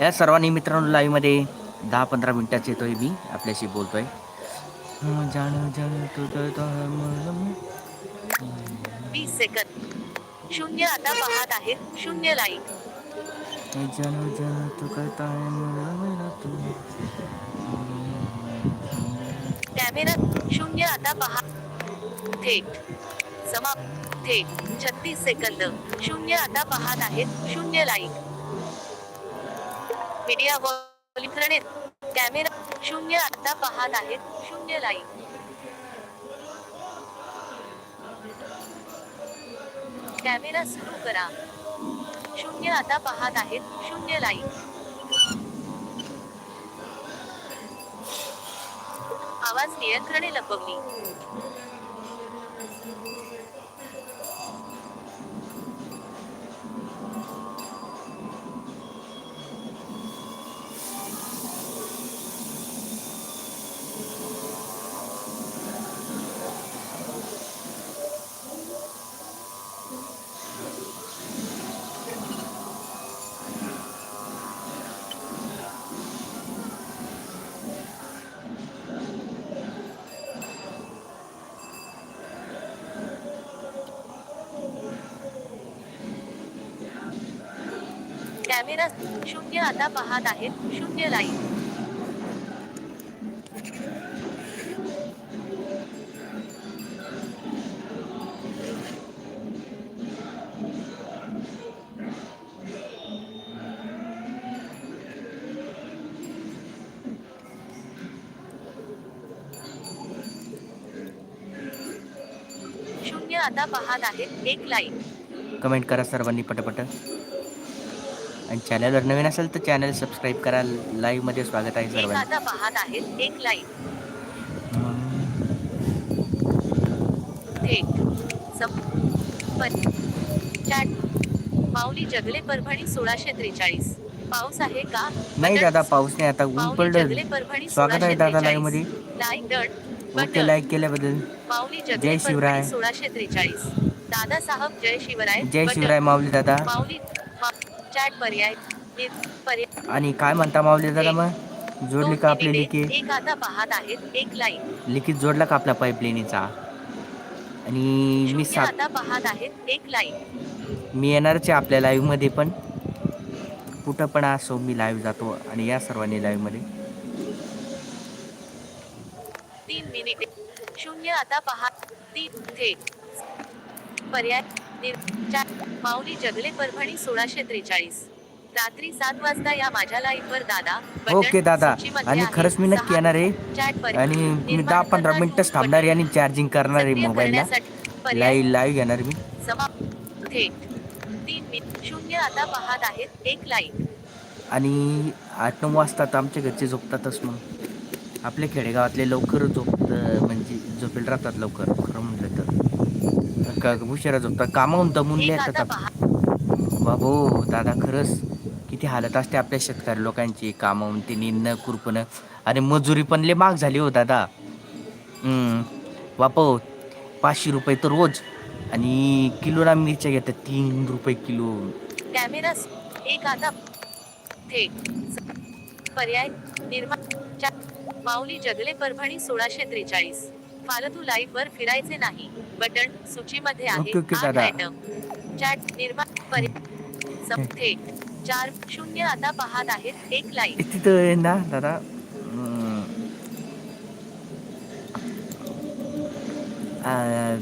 या सर्वांनी मित्रांनो लाईव्हमध्ये दहा पंधरा मिनिटाच येतोय मी आपल्याशी बोलतोय. वीस सेकंद शून्य आता पाहत आहेत शून्य लाईक जाणं तू कॅमेरा शून्य आता पहा. थेट. समाप्त. थेट. छत्तीस सेकंद शून्य आता पाहत आहेत शून्य लाईक मीडिया वॉल्यूम कॅमेरा शून्य आता पाहत आहेत. शून्य लाईव्ह कॅमेरा सुरू करा. शून्य आता पाहत आहेत. शून्य लाईव्ह आवाज नियंत्रणे लपवली शून्य आता पाहत आहेत. शून्य लाईन. शून्य आता पाहत आहेत. एक लाईन. कमेंट करा सर्वांनी पटपट. आणि चॅनलवर नवीन असेल तर चॅनल सबस्क्राईब करा. लाईव्हमध्ये स्वागत आहे सर्वांनी पाहत आहेत एक चॅट माऊली जगले परभणी सोळाशे त्रेचाळीस. पाऊस आहे का? नाही. दादा पाऊस नाही आता. ऊन पडलं. परभणी स्वागत आहे दादा 1643. लाईव्हमध्ये लाईक दड ओके. लाईक केल्याबद्दल. माऊली जय जगले शिवराय. सोळाशे त्रेचाळीस. दादा साहब जय शिवराय. जय. शिवराय माऊली दादा. माऊली चॅट पर्याय पर्याय आणि काय म्हणता माऊली दादा मग? जोडली का आपली मिनिटे. लिखी एक आता पाहत आहेत एक लाईक लिखित जोडला का आपला पाईपलाईनीचा आणि मी सात आता पाहत आहेत एक लाईक मी येणारच आहे आपल्या लाईव्हमध्ये पण. कुठं पण असो मी लाईव्ह जातो आणि या सर्वांनी लाईव्हमध्ये तीन मिनिटे. शून्य आता पहा तीन थेट पर्याय माऊली जगले परभणी सोळाशे त्रेचाळीस रात्री सात वाजता या माझ्या लाईव्ह वर दादा ओके दादा आणि. खरंच मी नक्की. येणार आहे. आणि मी दहा पंधरा मिनिटच बटन. थांबणार आहे आणि चार्जिंग करणार आहे मोबाईलला. लाईव्ह लाईव्ह घेणार मी थेट तीन मिनिट शून्य आता पाहत आहेत एक लाईक आणि आठ नऊ वाजता तर आमच्या घरचे झोपतातच मग आपल्या खेडेगावातले लवकर झोपत म्हणजे झोपेल राहतात लवकर खरं म्हटलं तर का उशिरा झोपतात कामाहून दमून येतात बाबो दादा खरंच किती हालत असते आपल्या शेतकरी लोकांची. कामावून ते निंदणं खुरपणं आणि मजुरी पण लय महाग झाली हो दादा. हम्म. बापो पाचशे रुपये तर रोज. आणि किलोला मिरच्या घेतात तीन रुपये किलो. एक आता पर्याय निर्माण माऊली जगले परभणी सोळाशे त्रेचाळीस. फालतू लाईव्ह वर फिरायचे नाही. बटन सूचीमध्ये आहे. ओके, ओके, आठ दादा. आयटम चॅट निर्माण पर्याय चार शून्य आता पाहत आहेत. एक तिथं आहे ना दादा. आ,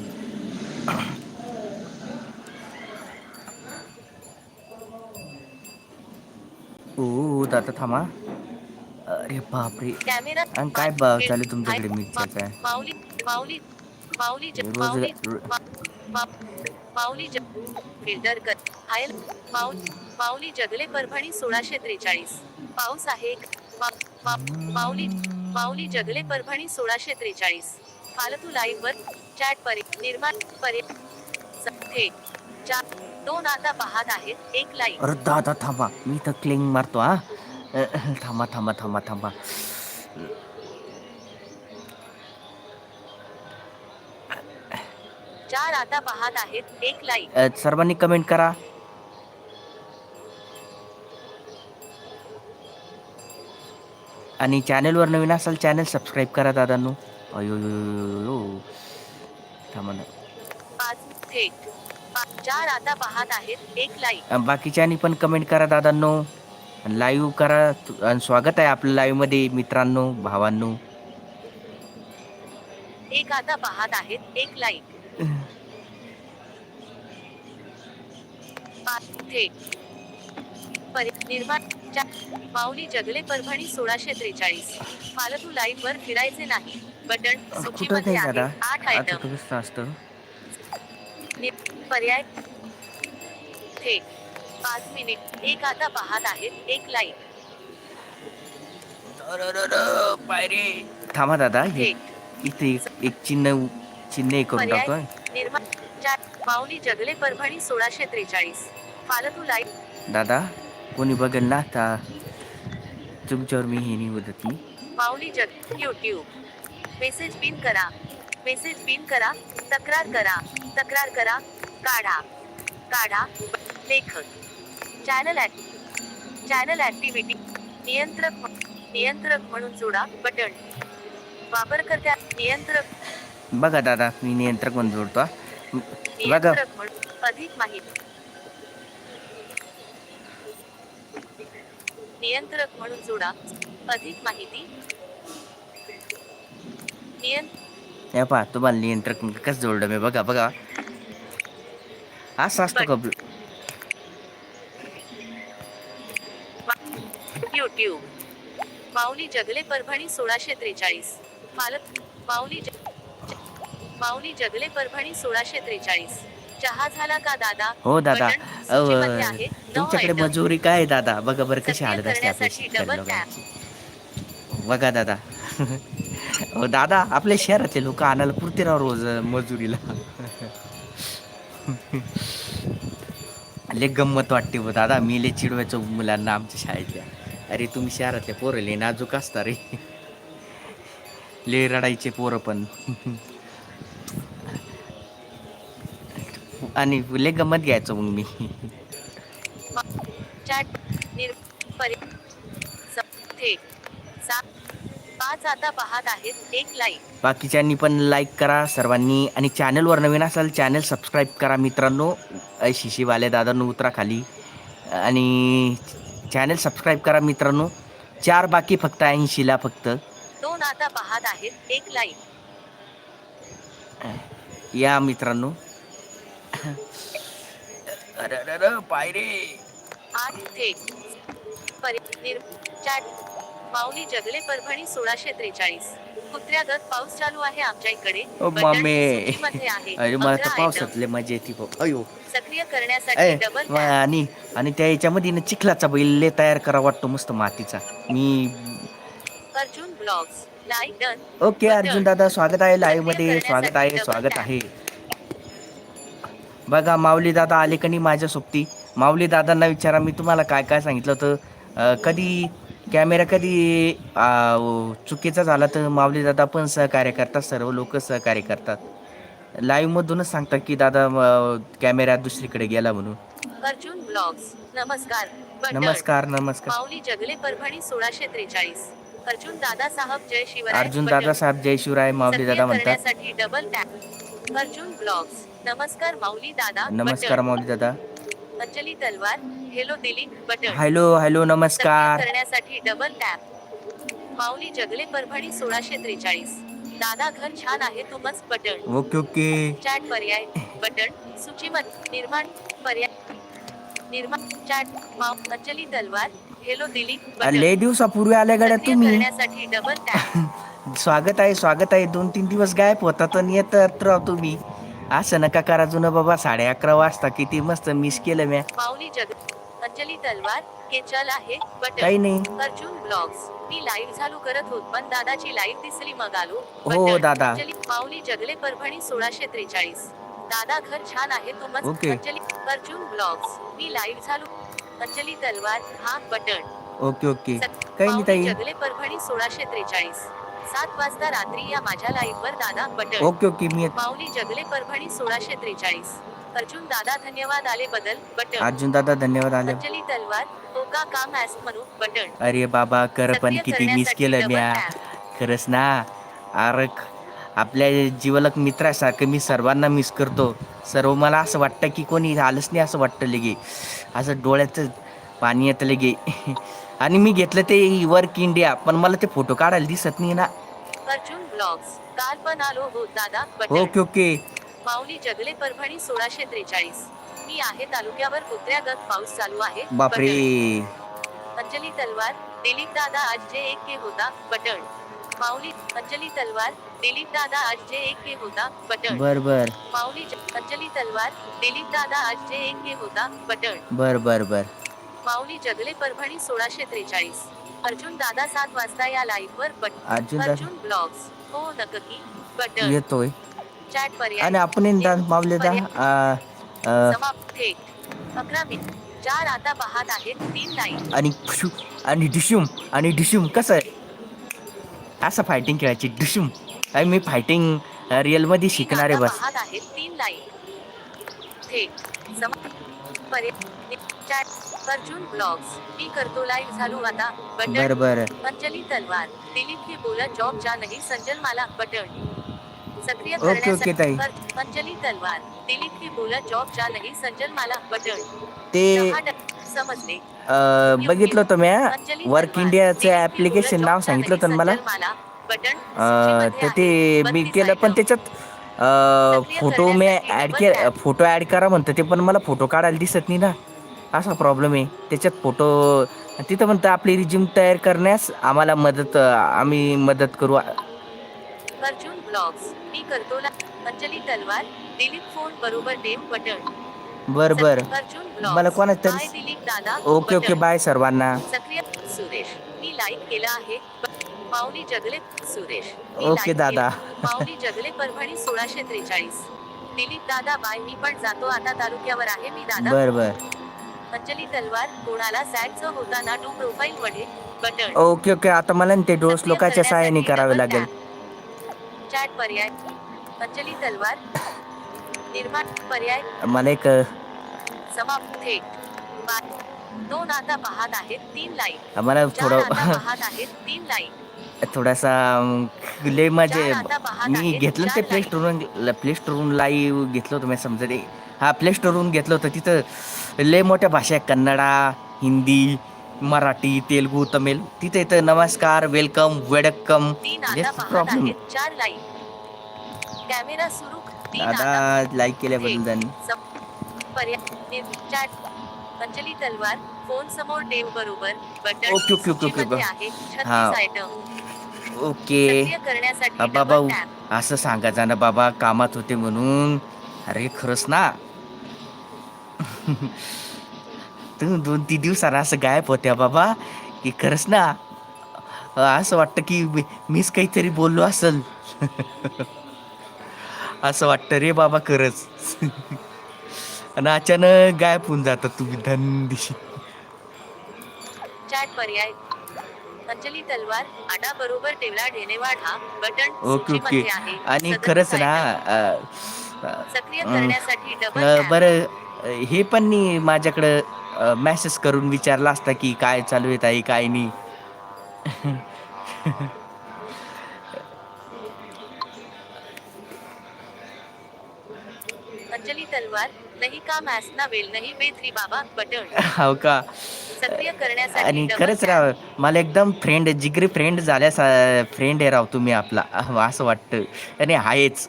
ओ दादा थांबा. अरे बापरे. कॅमेरा आणि काय फिर- चालू तुमच्याकडे मिरच्याचा? मा- माऊली माऊली माऊली ज- रोज- माऊली रो- मा- मा- माऊली ज- फिल्टर कर हायल माऊली माऊली जगले परभणी सोळाशे त्रेचाळीस. पाऊस आहे. माऊली माऊली जगले परभणी सोळाशे त्रेचाळीस. फालतू लाईव्ह वर चॅट परि निर्माण स- थेट चार दोन आता पाहत आहेत. एक लाईव्ह अरे दादा थांबा. मी तर क्लिंग मारतो हा. थांबा थांबा थांबा थांबा. चार आता पाहत आहेत. एक अ, सर्वांनी कमेंट करा. आणि चॅनलवर नवीन असाल चॅनल सबस्क्राईब करा दादांनो. अयो. थांबा ना. पाच थेट. पा- चार आता पाहत आहेत. एक लाईक बाकीच्यांनी पण कमेंट करा दादांनो. लाईव्ह करा. तु- आणि स्वागत आहे आपलं लाईव्हमध्ये मित्रांनो भावांनो. एक आता पाहत आहेत. एक लाईक पाच थेट परि- निर्माण माऊली जगले परभणी सोळाशे त्रेचाळीस. फालतू लाईव्ह वर फिरायचे नाही. बटन सूचीमध्ये आहे आठ आयटम पर्याय थेट पाच मिनिट एक आता पाहत आहेत एक पायरे. थांबा दादा. हे इथे एक चिन्ह चिन्ह करून. टाकतोय. निर्माण चार माऊली जगले परभणी सोळाशे त्रेचाळीस. लाईव्ह दादा कोणी बघेल ना आता? तुमच्यावर मी हे निवडत. मी Mauli Jag YouTube message pin करा. मेसेज पिन करा. तक्रार करा. तक्रार करा. काढा. काढा. लेखक. चॅनल चॅनल ऍक्टिव्हिटी नियंत्रक नियंत्रक म्हणून जोडा बटन. वापरकर्त्या नियंत्रक बघा दादा मी नियंत्रक म्हणून जोडतो. बघा. नियंत्रक म्हणून अधिक माहिती. नियंत्रक म्हणून जोडा. अधिक माहिती. नियंत्र हे पहा तुम्हाला नियंत्रक कसं जोडलं मी बघा बघा. असं असतं का? युट्यूब माऊली जगले परभणी सोळाशे त्रेचाळीस. पालक माऊली माऊली जगले परभणी सोळाशे त्रेचाळीस. चहा झाला का दादा? हो दादा. तुमच्याकडे. मजुरी काय आहे दादा? बघा बरं कशी हालत असते लोकांची. बघा दादा. हो दादा आपल्या शहरातले लोक आणायला पुरते राव रोज अं, मजुरीला. लय गंमत वाटते हो दादा. मी लय चिडवायचो मुलांना आमच्या शाळेतल्या. अरे तुम्ही शहरातले पोरं लय नाजूक असता रे. लय रडायचे पोरं पण. आणि लय गंमत घ्यायचो मग मी. बाकीच्यांनी पण लाईक करा सर्वांनी. आणि चॅनलवर नवीन असाल चॅनल सबस्क्राईब करा मित्रांनो. शिशीवाले दादांनो उतरा खाली. आणि चॅनल सबस्क्राईब करा मित्रांनो. चार बाकी फक्त ऐंशीला फक्त. दोन आता पाहत आहेत एक लाईक या मित्रांनो. अरे अरे अरे पायरे. माऊली जगले परभणी सोळाशे त्रेचाळीस. कुत्र्यागत पाऊस चालू आहे आमच्या इकडे. मामे. अरे मला तर. पावसातले मजा येते. अयो. सक्रिय करण्यासाठी डबल आणि आणि त्या याच्यामध्ये ना चिखलाचा बैल लय तयार करा वाटतो मस्त मातीचा. मी Arjun blogs like done okay. Arjun दादा स्वागत आहे लाईव्हमध्ये. स्वागत आहे स्वागत आहे. बघा माऊली दादा आले का नाही माझ्या सोबती? माऊली दादांना विचारा मी तुम्हाला काय काय सांगितलं होतं? कधी कॅमेरा कधी चुकीचा झाला तर माऊली दादा पण सहकार्य करतात सर्व लोक सहकार्य करतात. लाईव्ह मधूनच सांगतात की दादा कॅमेरा दुसरीकडे गेला म्हणून. अर्जुन ब्लॉग्स नमस्कार. नमस्कार नमस्कार. माऊली जगले परभणी सोळाशे त्रेचाळीस. अर्जुन दादा साहब जय शिवराय अर्जुन. दादा साहेब जय शिवराय माऊली दादा म्हणतात. Double Arjun blogs. नमस्कार माऊली दादा नमस्कार. माऊली दादा. Anjali Talwar hello Dilip button. Hello hello नमस्कार. करण्यासाठी डबल टॅप माऊली जगले परभणी सोळाशे त्रेचाळीस. दादा घर छान आहे तू मस्त बटन. Okay okay. चॅट पर्याय बटन. सूचीमध्ये निर्माण पर्याय निर्माण चॅट माऊ अंजली तलवार हेलो दिलीप लय दिवसापूर्वी आल्या गाड्या तुम्ही. करण्यासाठी डबल टॅप स्वागत आहे स्वागत आहे. दोन तीन दिवस गायब होता तर येतात राव तुम्ही असं नका करा जुनं बाबा साडे अकरा वाजता किती मस्त मिस केलं म्या. माऊली जग अंजली तलवार केचल आहे काही बटन नाही. अर्जुन ब्लॉग्स मी लाईव्ह चालू करत होत पण दादाची लाईव्ह दिसली मग आलो. हो, बटन. दादा. अंजली माऊली जगले परभणी सोळाशे त्रेचाळीस. दादा घर छान आहे तू मस्त ओके. अंजली अर्जुन ब्लॉग्स मी लाईव्ह चालू अंजली तलवार हा बटन. Okay okay. काही नाही माऊली ताई. जगले परभणी सोळाशे त्रेचाळीस. सात वाजता रात्री या माझ्या लाईव्ह वर दादा बटन ओके ओके मी माऊली जगले परभणी सोळाशे त्रेचाळीस. अर्जुन दादा धन्यवाद आले बदल बटन. अर्जुन दादा धन्यवाद आले. अंजली तलवार हो नेमका काम ऍस म्हणू बटन. अरे बाबा कर पण किती मिस करण्यासाठी केलं डबल म्या. खरंच ना अरे ख- आपल्या जीवलक मित्रासारखं मी सर्वांना मिस करतो. सर्व मला असं वाटतं की कोणी आलंच नाही असं वाटतं लगे. असं डोळ्याचं पाणी येतं लगे. आणि मी घेतलं ते वर्क इंडिया पण मला ते फोटो काढायला दिसत नाही ना. अर्जुन ब्लॉग्स काल पण आलो हो दादा ओके ओके माऊली जगले परभणी सोळाशे त्रेचाळीस. मी आहे तालुक्यावर कुत्र्यागत पाऊस चालू आहे. बापरे. अंजली तलवार दिलीप दादा आज जे एक के होता बटन. माऊली अंजली तलवार दिलीप दादा आज जे एक के होता बटन. बर बर. माऊली अंजली तलवार दिलीप दादा आज जे एक के होता बटन. बर बर बर. माऊली जगले परभणी सोळाशे त्रेचाळीस. अर्जुन दादा सात वाजता या लाईव्ह वर बट अर्जुन दादा अर्जुन ब्लॉग्स हो नक्की. बटन. येतोय. चॅट पर्याय. आणि आपण इंदा मावले दा आ, आ, समाप्त थेट अकरा मिनिट. चार आता पाहत आहेत तीन लाईन आणि फुशू आणि डिशूम आणि डिशूम कसं आहे? असं फायटिंग खेळायची डिशूम. आणि मी फायटिंग रिअलमध्ये शिकणार बस. पाहत आहेत तीन लाईन थेट समाप्त पर्याय अर्जुन ब्लॉग्स. मी करतो लाईव्ह झालो आता. बटन. बर अंजली तलवार. दिलीप की बोलत जॉब जा नाही संजल मला बटन. सक्रिय ओके, ओके, ताई. अं- अंजली तलवार. दिलीप की बोलत जॉब जा नाही संजल मला बटन. ते दहा टक्के समजले. अ, बघितलं होतं मी वर्क इंडियाचं ऍप्लिकेशन नाव सांगितलं होतं ना मला? बटन. अ, तर ते. मी 32 केलं पण. त्याच्यात फोटो मी ॲड के फोटो ॲड करा म्हणतं ते पण मला फोटो काढायला दिसत नाही ना. असा प्रॉब्लेम आहे. त्याच्यात फोटो तिथं म्हणतं आपली रिझ्यूम तयार करण्यास आम्हाला मदत आम्ही मदत करू. अर्जुन ब्लॉग्स मी करतो अंजली तलवार दिलीप फोन बरोबर नेम बटन. बर बर. मला कोणाचं तरी- हाय दिलीप दादा ओके ओके. बाय सर्वांना. सक्रिय सुरेश. मी लाईक केला आहे माऊली जगले सुरेश. ओके, दादा. माऊली जगले परभणी सोळाशे त्रेचाळीस. दिलीप दादा बाय. मी पण जातो आता तालुक्यावर आहे मी दादा. बर बर. अंजली तलवार कोणाला सॅडचं होता ना टू प्रोफाईल मध्ये बटन ओके ओके. आता मला ते डोस लोकांच्या सहाय्याने करावे लागेल. चॅट पर्याय. अंजली तलवार निर्माण पर्याय. मला एक समाप्त थेट दोन आता पाहत आहेत तीन लाईन. मला थोडं पाहत आहेत तीन लाईन. थोडासा लय माझे पाहत मी घेतलं ते प्ले. स्टोरवरून प्ले स्टोरवरून लाईव्ह घेतलं होतं मी समजा हा प्ले स्टोरवरून घेतलं होतं तिथं लय मोठ्या भाषा आहे कन्नडा हिंदी मराठी तेलगू तमिळ तिथे इथं नमस्कार वेलकम वेडकम पाहत प्रॉब्लेम आता लाईक केल्याबद्दल अंजली तलवार फोन समोर टेव बरोबर button okay, okay, okay, okay. आहे. हा. 36 आयटम ओके बाबा असं सांगायचं ना बाबा कामात होते म्हणून. अरे खरंच ना. तुम्ही दोन तीन दिवसानं असं गायब होत्या बाबा. की खरंच ना असं वाटतं की मीच काहीतरी बोललो असल. असं वाटतं रे बाबा खरंच. आणि अचानक गायब होऊन जातात तुम्ही धनदिशी चॅट पर्याय. अंजली तलवार आडा बरोबर टेवला ढेनेवाड हा बटन ओके ओके. सूचीमध्ये आहे. आणि 37 खरंच ना आयटम. अ, अ, सक्रिय करण्यासाठी डबल अ, टॅप. बरं हे पण मी माझ्याकडं मेसेज करून विचारला असता की काय चालू आहे ताई काय नाही. अंजली तलवार नाही का मॅसना वेल नाही बेथरी बाबा बटन. हो का? सक्रिय करण्यासाठी आणि खरंच. राव मला एकदम फ्रेंड जिगरी फ्रेंड झाल्यास फ्रेंड आहे राव तुम्ही आपला असं वाटतं. आणि आहेच.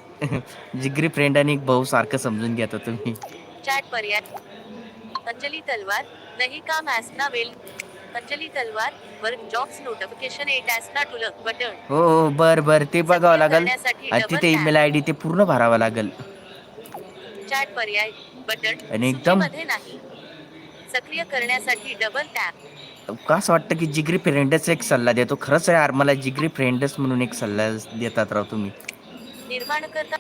जिगरी फ्रेंड आणि भाऊ सारखं समजून घेता तुम्ही. चॅट पर्याय अंजली तलवार नाही का मॅसना वेल. Anjali Talwar work jobs notification eight ॲसना टुलक बटन. हो हो बर बर ते बघावं लागेल. करण्यासाठी आणि तिथे. ईमेल आय डी ते पूर्ण भरावं लागेल. चॅट पर्याय बटन. आणि एकदम- सूचीमध्ये नाही. सक्रिय करण्यासाठी डबल टॅप कसं वाटतं की जिगरी फ्रेंडच एक सल्ला देतो? खरंच यार मला जिगरी फ्रेंडच म्हणून एक सल्ला देतात राव तुम्ही. निर्माण करता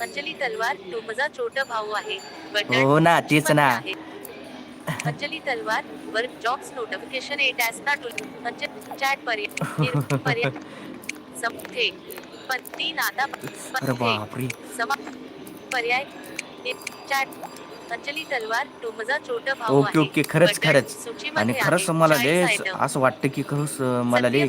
अंजली तलवार तुमचा छोट भाऊ आहे हो ना तेच ना. Anjali Talwar work jobs notification eight ॲसना टुलक अंजली चॅट पर्याय निर- पर्याय समथे पण तीन आता अरे पण बापरे समा पर्याय नि- चॅट अंजली तलवार टोमजा छोट भाऊ ओके. ओके खरंच खरंच आणि. खरंच मला 40 लय. असं वाटतं की खरंच मला लय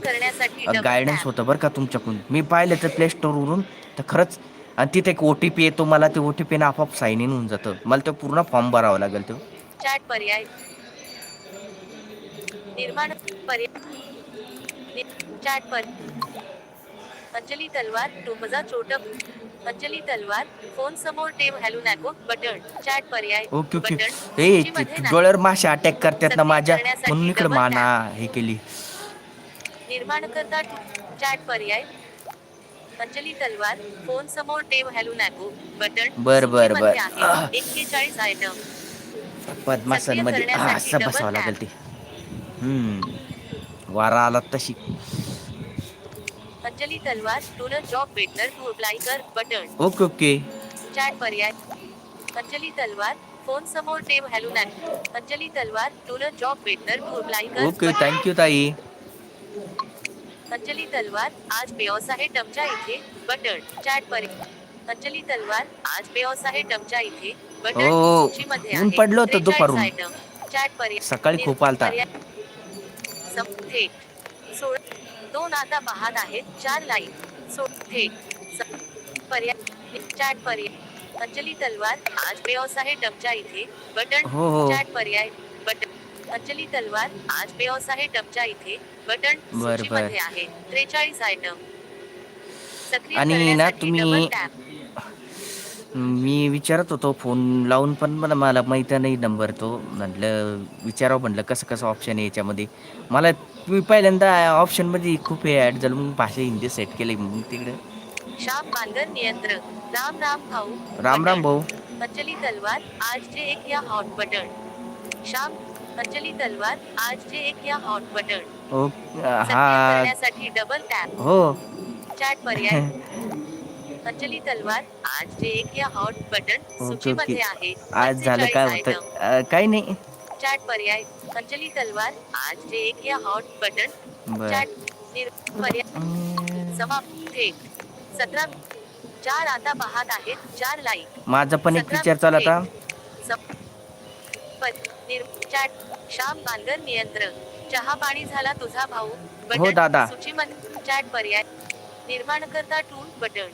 गायडन्स. होतं बरं का तुमच्याकडून मी पाहिलं तर प्ले स्टोअरवरून तर खरंच आणि तिथे एक ओ टी पी येतो मला ते ओ टी पीने आपोआप साईन इन होऊन जातं. मला तो पूर्ण फॉर्म भरावा लागेल तो. चॅट पर्याय. निर्माण पर्याय. चॅट पर अंजली तलवार टोमजा छोट अंजली तलवार फोन समोर टेव हॅलो नॅको बटन. चॅट पर्याय. Okay okay. ए. डोळ्यावर मासे अटॅक करतात ना माझ्या. म्हणून इकडे माना हे केली. निर्माण करता चॅट पर्याय. अंजली तलवार फोन समोर टेव हॅलो नॅको बटन बर, बर, बर. एक्केचाळीस आयटम पद्मासनमध्ये असं बसावं. लागेल ते. हम्म. वारा आला तशी. अंजली तलवार तुला जॉब भेटणार तू अप्लाय कर बटन ओके ओके. चॅट पर्याय. अंजली तलवार फोन समोर टेव हॅलो नॅको अंजली तलवार तुला जॉब भेटणार तू अप्लाय कर. ओके. थँक्यू ताई. अंजली तलवार आज बेओस आहे टमच्या इथे बटन चॅट पर्याय अंजली तलवार आज आहे टमच्या इथे बटन हो, सूचीमध्ये ऊन आहे. पडलं होतं 43 दुपारून. item. चॅट पर्याय सकाळी खूप आलता. पर्याय. सम- थेट सोळ दोन आता पाहत आहेत चार लाईन सो थेट स- पर्याय चॅट पर्याय अंजली तलवार आज आहे टमच्या इथे बटन हो, हो. चॅट पर्याय बटन अंजली तलवार आज बेओस आहे टमच्या इथे. बटन बर, सूचीमध्ये आहे. त्रेचाळीस आयटम सक्रिय आणि ना करण्यासाठी तुम्ही-. मी विचारत होतो फोन लावून पण मला मला माहिती नाही नंबर तो. म्हटलं विचारावं म्हटलं कसं कसं ऑप्शन आहे याच्यामध्ये. मला मी पहिल्यांदा ऑप्शनमध्ये खूप हे ॲड झालं मग भाषा हिंदी सेट केली मग तिकडे. श्याम बांगर नियंत्रक. राम राम भाऊ. राम राम बटन. भाऊ. अंजली तलवार आज जे एक या हॉट बटन श्याम अंजली तलवार आज जे एक या हॉट बटन हा करण्यासाठी डबल टॅप हो. चॅट पर्याय. अंजली तलवार आज जे एक या हॉट बटन ओके, सूचीमध्ये ओके. आहे. आज झालं काय 45 होतं. अं, काही नाही. चॅट पर्याय. अंजली तलवार आज जे एक या हॉट बटन बर. चॅट निर पर्याय समाप्त. थेट सतरा चार आता पाहत आहेत. चार लाईक माझा पण एक विचार चालू. आता. चॅट श्याम बांगर नियंत्रक चहा पाणी झाला तुझा भाऊ. हो, दादा. सूचीमध्ये चॅट पर्याय निर्माण करता टूल बटन.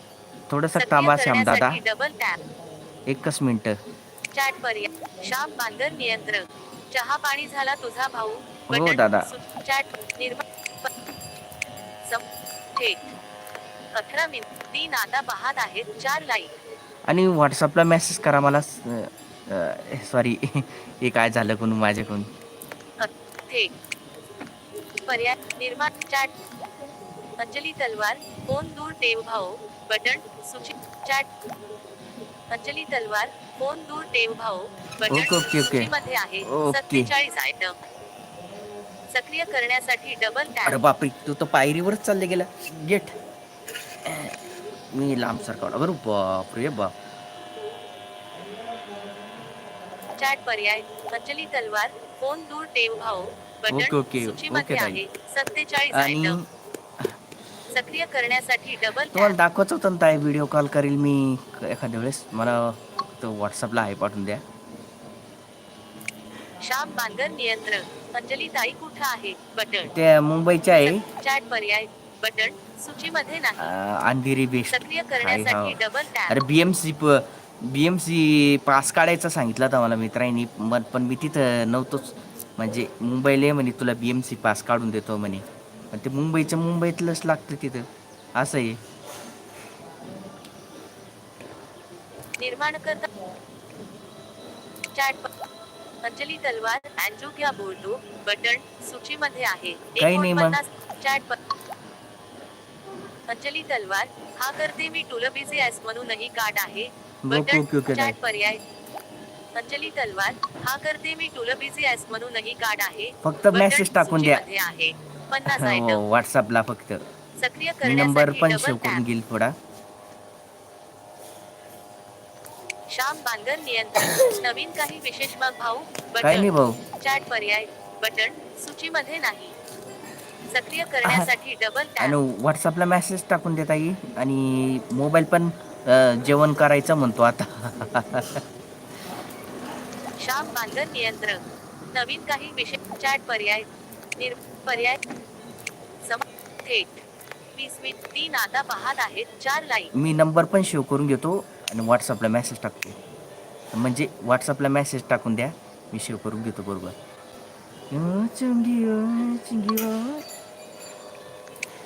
थोडंसं थांबा श्याम दादा. डबल टॅप एकच मिनिट. चॅट पर्याय. श्याम बांगर नियंत्रक चहा पाणी झाला तुझा भाऊ. हो, दादा. चॅट निर्माण थेट अठरा मिनिट तीन आता पाहत आहेत. चार लाईक. आणि व्हॉट्सअपला मेसेज करा मला सॉरी हे काय झालं कोण माझ्याकडून? पर्याय निर्माण चॅट. अंजली तलवार फोन दूर टेव भाऊ बटन सूची चॅट. अंजली तलवार फोन दूर टेव भाऊ बटन ओके, ओके, ओके. सूचीमध्ये आहे. सत्तेचाळीस आयटम सक्रिय करण्यासाठी डबल अरे टॅप बापरे तू तर पायरीवरच चालले गेला. गेट मी लांब सरकावला. बरं बापरे बाप. चॅट पर्याय अंजली तलवार फोन दूर टेव भाऊ बटन ओके, सूचीमध्ये. आहे सत्तेचाळीस आयटम सक्रिय करण्यासाठी डबल तुम्हाला दाखवायचं होतं ताई व्हिडिओ कॉल करील मी एखाद्या वेळेस. मला तो व्हॉट्सअपला आहे पाठवून द्या. श्याम बांगर नियंत्रक अंजली ताई कुठं आहे? बटन. त्या मुंबईच्या आहे. चॅट पर्याय बटन सूचीमध्ये नाही. अंधेरी बेस्ट. सक्रिय करण्यासाठी डबल अरे tap B M C B M C pass काढायचा सांगितलं होतं मला मित्रांनी मग पण मी तिथं नव्हतोच. म्हणजे मुंबईला म्हणे तुला बी एम सी पास काढून देतो म्हणे. पण ते मुंबईच्या मुंबईतलंच लागतं तिथं. असं आहे निर्माण करता चॅट अंजली तलवार अँजू क्या बोलतो बटन सूचीमध्ये आहे. काही नाही मग. 49 चॅट अंजली तलवार हा करते मी बिझी ऍस म्हणूनही कार्ड आहे. बटन. चॅट पर्याय. अंजली तलवार हा करते मी तुला बिझी ऍस म्हणूनही कार्ड आहे. फक्त मेसेज टाकून द्या. आहे. पन्नास आयटम व्हॉट्सअपला फक्त. सक्रिय नंबर पण सेव्ह करून टॅप घेईल थोडा. श्याम बांगर नियंत्रण. नवीन काही विशेष मग भाऊ? काय नाही भाऊ. चॅट पर्याय. बटन. सूचीमध्ये नाही. सक्रिय करण्यासाठी डबल आणि व्हॉट्सअपला मेसेज टाकून देता येईल आणि मोबाईल पण जेवण करायचं म्हणतो आता. श्याम बांगर नियंत्रक नवीन काही विषय चॅट पर्याय निर पर्याय सम थेट. वीस मिनिट तीन आता पाहत आहेत चार लाईक मी नंबर पण सेव्ह करून घेतो आणि व्हॉट्सअपला मेसेज टाकतो. म्हणजे व्हॉट्सअपला मेसेज टाकून द्या मी सेव्ह करून घेतो बरोबर.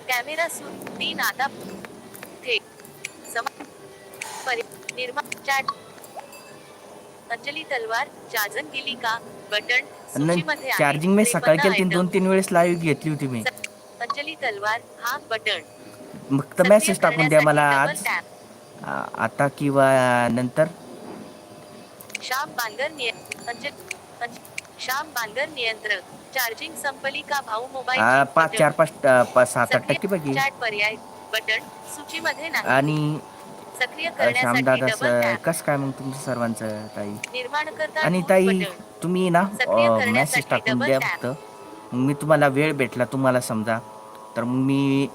कॅमेरा सु तीन आता थेट. सम चॅट. अंजली तलवार जाजन गेली का बटन आहे. चार्जिंग मी सकाळी 53 केली. दोन तीन वेळेस लाईव्ह घेतली होती मी. अंजली तलवार हा बटन. फक्त मेसेज टाकून द्या मला आज. आता किंवा नंतर. श्याम बांगर निय अंजल अंज- श्याम बांगर नियंत्रक. चार्जिंग संपली का भाऊ मोबाईल पाच चार पाच सात आठ टक्के पैकी पर्याय बटन सूचीमध्ये नाही. आणि सक्रिय श्यामदादा टॅप कसं काय मग तुमचं सर्वांचं ताई? आणि ताई तुम्ही ना सक्रिय मेसेज टाकून द्या. फक्त. मी तुम्हाला वेळ भेटला तुम्हाला समजा. तर मग मी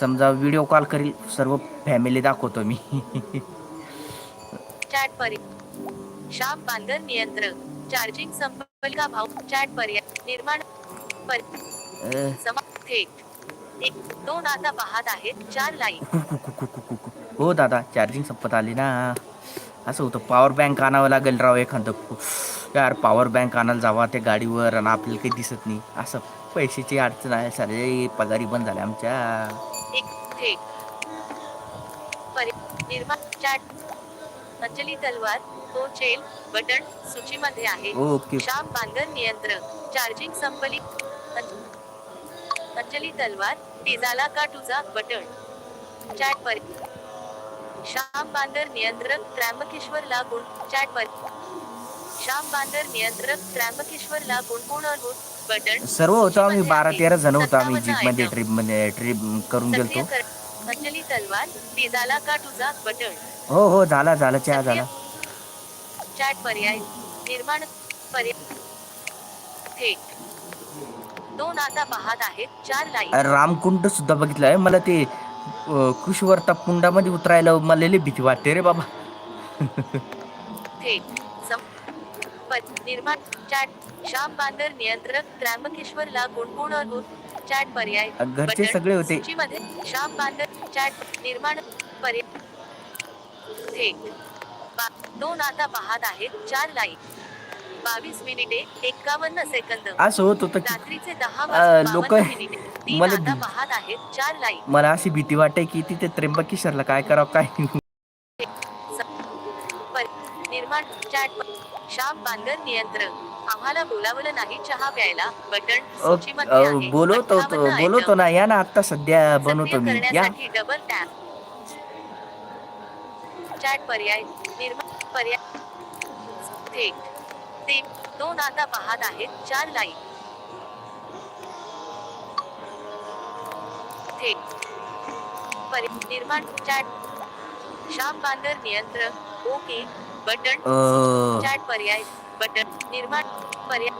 समजा व्हिडिओ कॉल करील सर्व फॅमिली दाखवतो मी. चॅट पर्याय श्याम बांगर नियंत्रक. चार्जिंग संपल का भाऊ? चॅट पर्याय निर्माण थेट एक दोन आता पाहत आहेत. चार कु. हो दादा चार्जिंग संपत आली ना. असं होतं पॉवर बँक आणावं लागेल राव एखादं. यार पॉवर बँक आणायला जावा त्या गाडीवर आणि आपल्याला काही दिसत नाही. असं पैशाची अडचण आहे. सारे पगारी बंद झाल्या आमच्या. तलवार तो चेल बटन सूचीमध्ये आहे. ओके. श्याम बांगर नियंत्रक चार्जिंग संपली. अंज- अंजली तलवार पिझाला का तुझा बटन चॅट पर श्याम बांदर नियंत्रक त्र्यंबकेश्वरला गुण चॅट पर श्याम बांदर नियंत्रक त्र्यंबकेश्वरला गुणगुण बटन. सर्व होतो आम्ही बारा तेरा जण होतो आम्ही सत्तावन्न जीपमध्ये item. ट्रिपमध्ये ट्रिप करून गेलतो. कर अंजली तलवार पिझाला का तुझा बटन. हो हो झाला झाला चहा झाला. चॅट पर्याय निर्माण पर्याय. थेट. दोन आता पाहत आहेत चार लाईन रामकुंड सुद्धा बघितलं आहे मला ते कुशवर्ता कुंडामध्ये उतरायला मला लई भीती वाटते रे बाबा. निर्माण. चॅट. श्याम बांदर नियंत्रक. त्र्यंबकेश्वरला गुणगुण चॅट पर्याय. घरचे सगळे होते. श्याम बांदर चॅट निर्माण पर्याय दोन आता पाहत आहेत. चार लाईन. बावीस मिनिटे एक्कावन्न सेकंद. असं होत होतं की रात्रीचे दहा वाजून लोक- बावन्न मिनिटे. तीन मला आता पाहत आहेत चार लाईन. मला अशी भीती वाटते की तिथे त्र्यंबकेश्वरला काय करावं काय नाही. पर- निर्माण चॅट श्याम बांगर नियंत्रक आम्हाला बोलावलं नाही चहा प्यायला. बटन सूचीमध्ये आहे. बोलवतो बोलवतो. ना या ना आता सध्या बनवतो मी. या. करण्यासाठी डबल टॅप चॅट पर्याय निर्माण पर्याय थेट ते दोन आता पाहत आहेत चार लाईन. पर्याय निर्माण चॅट श्याम बांदर नियंत्रक ओके बटन चॅट पर्याय बटन निर्माण पर्याय.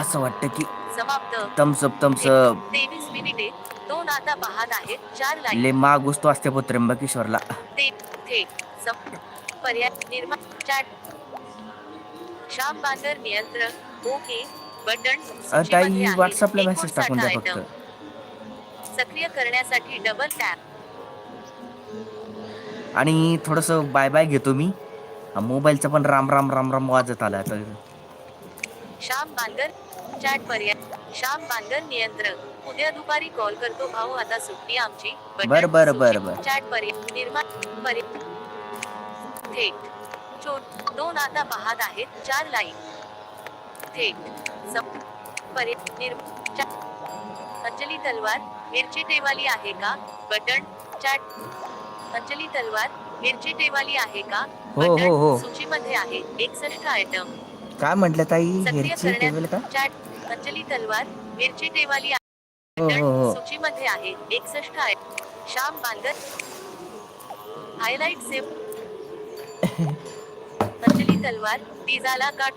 असं वाटतं की समाप्त. तमसप तमसप तेवीस मिनिटे दोन आता पाहत आहेत चार लाईन. ले महाग वस्तू असते पण त्र्यंबकेश्वरला ते थेट सम पर्याय निर्माण चॅट श्याम बांदर नियंत्रक ओके बटन ताई. व्हॉट्सअपला मेसेज 59 टाकून द्या. फक्त. सक्रिय करण्यासाठी डबल टॅप आणि थोडंसं बाय बाय घेतो मी. मोबाईलचा पण राम राम राम राम वाजत आला तर श्याम बांदर चॅट पर्याय श्याम बांदर नियंत्रक. उद्या दुपारी कॉल करतो भाऊ आता सुट्टी आमची. बरं, बरं, बरं, बरं. चॅट पर्याय निर्माण पर्याय थेट चोट दोन आता पाहत आहेत. चार लाईन. थेट अंजली तलवार मिरची टेवाली आहे का? बटन चॅट अंजली तलवार मिरची टेवाली आहे का? हो, हो, हो. सूचीमध्ये आहे. एकसष्ट आयटम काय म्हटलं ताई? सक्रिय हेरची टेबल का? करण्यात चॅट अंजली तलवार मिरची टेवाली आहे. हो, बटन हो, हो. सूचीमध्ये आहे. एकसष्ट आहे श्याम बांगर. हायलाइट सेव तलवार पिझाला का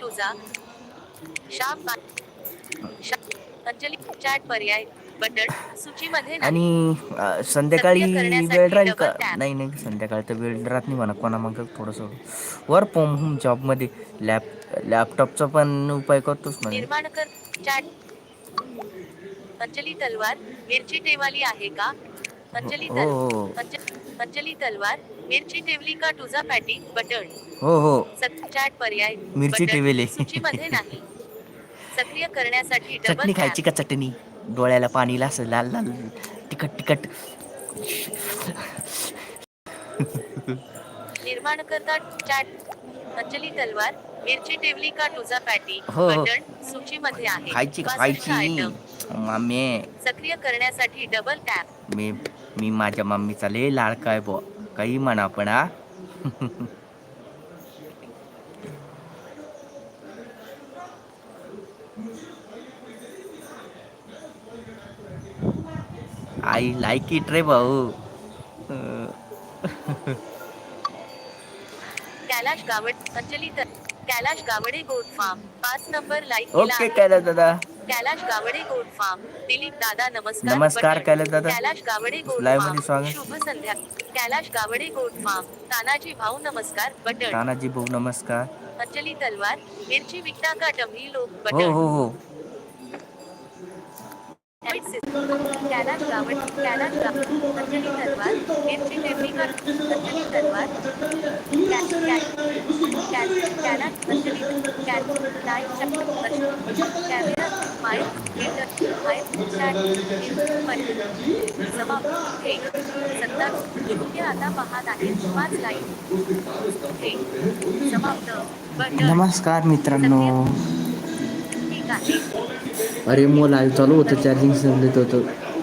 बा- श्या- अंजली चॅट पर्याय बटन सूचीमध्ये आणि अ, संध्याकाळी करण्यासाठी वेळ राहील का? double tap. नाही नाही संध्याकाळी तर वेळ राहत नाही म्हणा कोणा मग थोडंसं. वर्क फ्रॉम होम जॉबमध्ये. लॅप लॅपटॉपचा पण उपाय करतोच म्हणे. निर्माणकर चॅट. अंजली तलवार मिरची टेवाली आहे का? अंजली हो, तल हो. अंज- अंजली तलवार मिरची टेवली का तुझा पॅटी बटन हो हो. चॅट पर्याय मिरची. टेवले. सूचीमध्ये नाही. सक्रिय करण्यासाठी चटणी खायची का चटणी? डोळ्याला पाणी असं लाल लाल तिखट तिखट. निर्माणकर्ता चॅट अंजली तलवार मिरची टेवली का तुझा पॅटी हो, हो. बटन सूचीमध्ये आहे. खायची खायची. मामे. सक्रिय करण्यासाठी डबल टॅप मी मी माझ्या मम्मीचा लय लाडका आहे बुवा? काही म्हणा पण हा. आई लाईक इट रे भाऊ. कैलाश गावड अंजली तर कैलाश गावडे गोट फार्म. पाच नंबर लाईक ओके कैलास दादा. कैलाश गावडे गोट फार्म दिलीप दादा नमस्कार नमस्कार. कैलास दादा. कैलाश गावडे गोट Live फार्ममध्ये स्वागत. शुभ संध्या कैलाश गावडे गोट फार्म तानाजी भाऊ नमस्कार बटन तानाजी भाऊ नमस्कार अंजली तलवार मिरची विकता का टमही लोक हो बटन हो हो कैलाश गावड कैलाश गावड अंजली तलवार मिरची टेवली अंजली तलवार कै- Anjali camera my my chat हे सत्ता शून्य आता पाहत आहे पाच लाईन हे नमस्कार मित्रांनो. ठीक आहे अरे मग लाईव्ह चालू होतं चार्जिंग संपलेत होतं.